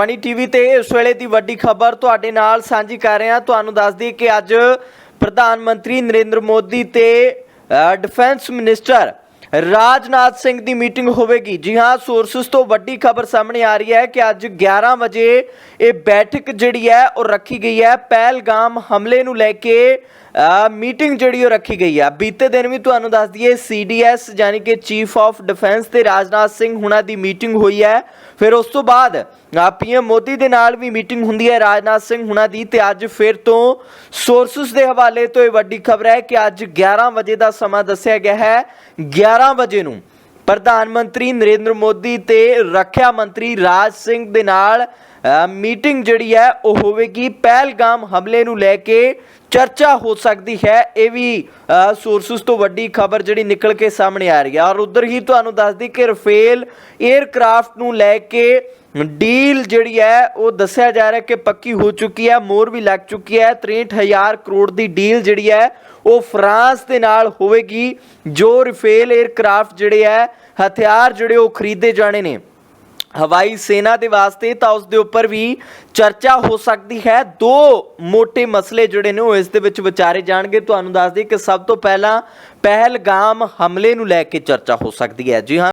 ਮਣੀ TV ਤੇ ਇਸ ਵੇਲੇ ਦੀ ਵੱਡੀ ਖਬਰ ਤੁਹਾਡੇ ਨਾਲ ਸਾਂਝੀ ਕਰ ਰਹੇ। ਹਾਂ ਤੁਹਾਨੂੰ ਦੱਸ ਦਈਏ ਕਿ ਅੱਜ ਪ੍ਰਧਾਨ ਮੰਤਰੀ ਨਰਿੰਦਰ ਮੋਦੀ ਤੇ ਡਿਫੈਂਸ ਮਿਨਿਸਟਰ ਰਾਜਨਾਥ ਸਿੰਘ ਦੀ ਮੀਟਿੰਗ ਹੋਵੇਗੀ। ਜੀ ਹਾਂ, ਸੋਰਸਸ ਤੋਂ ਵੱਡੀ ਖਬਰ ਸਾਹਮਣੇ ਆ ਰਹੀ ਹੈ ਕਿ ਅੱਜ 11 ਵਜੇ ਇਹ ਬੈਠਕ ਜਿਹੜੀ ਹੈ, ਉਹ ਰੱਖੀ ਗਈ ਹੈ। ਪਹਿਲਗਾਮ ਹਮਲੇ ਨੂੰ ਲੈ ਕੇ ਮੀਟਿੰਗ ਜਿਹੜੀ ਉਹ ਰੱਖੀ ਗਈ ਹੈ। ਬੀਤੇ ਦਿਨ ਵੀ ਤੁਹਾਨੂੰ ਦੱਸ ਦਈਏ, ਸੀਡੀਐਸ ਯਾਨੀ ਕਿ ਚੀਫ ਆਫ ਡਿਫੈਂਸ ਤੇ ਰਾਜਨਾਥ ਸਿੰਘ ਹੁਣਾਂ ਦੀ ਮੀਟਿੰਗ ਹੋਈ ਹੈ। ਫਿਰ ਉਸ ਤੋਂ ਬਾਅਦ ਪੀਐਮ ਮੋਦੀ ਦੇ ਨਾਲ ਵੀ ਮੀਟਿੰਗ ਹੁੰਦੀ ਹੈ, ਰਾਜਨਾਥ ਸਿੰਘ ਹੁਣਾਂ ਦੀ, ਤੇ ਅੱਜ ਫਿਰ ਤੋਂ ਸੋਰਸਸ ਦੇ ਹਵਾਲੇ ਤੋਂ ਇਹ ਵੱਡੀ ਖਬਰ ਹੈ ਕਿ ਅੱਜ 11 ਵਜੇ ਦਾ ਸਮਾਂ ਦੱਸਿਆ ਗਿਆ ਹੈ। 11 ਵਜੇ ਨੂੰ ਪ੍ਰਧਾਨ ਮੰਤਰੀ ਨਰਿੰਦਰ ਮੋਦੀ ਤੇ ਰੱਖਿਆ ਮੰਤਰੀ ਰਾਜ ਸਿੰਘ ਦੇ ਨਾਲ ਮੀਟਿੰਗ ਜਿਹੜੀ ਹੈ, ਉਹ ਹੋਵੇਗੀ। ਪਹਿਲਗਾਮ ਹਮਲੇ ਨੂੰ ਲੈ ਕੇ ਚਰਚਾ ਹੋ ਸਕਦੀ ਹੈ। ਇਹ ਵੀ ਸੋਰਸਸ ਤੋਂ ਵੱਡੀ ਖਬਰ ਜਿਹੜੀ ਨਿਕਲ ਕੇ ਸਾਹਮਣੇ ਆ ਰਹੀ ਹੈ। ਔਰ ਉਧਰ ਹੀ ਤੁਹਾਨੂੰ ਦੱਸਦੀ ਕਿ ਰਫੇਲ 에ਅਰਕ੍ਰਾਫਟ ਨੂੰ ਲੈ ਕੇ ਡੀਲ ਜਿਹੜੀ ਹੈ, ਉਹ ਦੱਸਿਆ ਜਾ ਰਿਹਾ ਕਿ ਪੱਕੀ ਹੋ ਚੁੱਕੀ ਹੈ ਮੋਰ ਵੀ ਲੱਗ ਚੁੱਕੀ ਹੈ। 63000 ਕਰੋੜ ਦੀ ਡੀਲ ਜਿਹੜੀ ਹੈ, ਉਹ ਫਰਾਂਸ ਦੇ ਨਾਲ ਹੋਵੇਗੀ, ਜੋ ਰਫੇਲ 에ਅਰਕ੍ਰਾਫਟ ਜਿਹੜੇ ਹੈ, ਹਥਿਆਰ ਜਿਹੜੇ ਉਹ ਖਰੀਦੇ ਜਾਣੇ ਨੇ। ਹਵਾਈ ਸੈਨਾ ਦੇ ਵਾਸਤੇ ਤਾਂ ਉਸ ਦੇ ਉੱਪਰ ਵੀ ਚਰਚਾ ਹੋ ਸਕਦੀ ਹੈ। ਦੋ ਮੋٹے ਮਸਲੇ ਜਿਹੜੇ ਨੇ ਉਹ ਇਸ ਦੇ ਵਿੱਚ ਵਿਚਾਰੇ ਜਾਣਗੇ। ਤੁਹਾਨੂੰ ਦੱਸ ਦਈਏ ਕਿ ਸਭ ਤੋਂ ਪਹਿਲਾਂ ਪਹਿਲਗਾਮ ਹਮਲੇ ਨੂੰ ਲੈ ਕੇ ਚਰਚਾ ਹੋ ਸਕਦੀ ਹੈ। ਜੀ ਹਾਂ।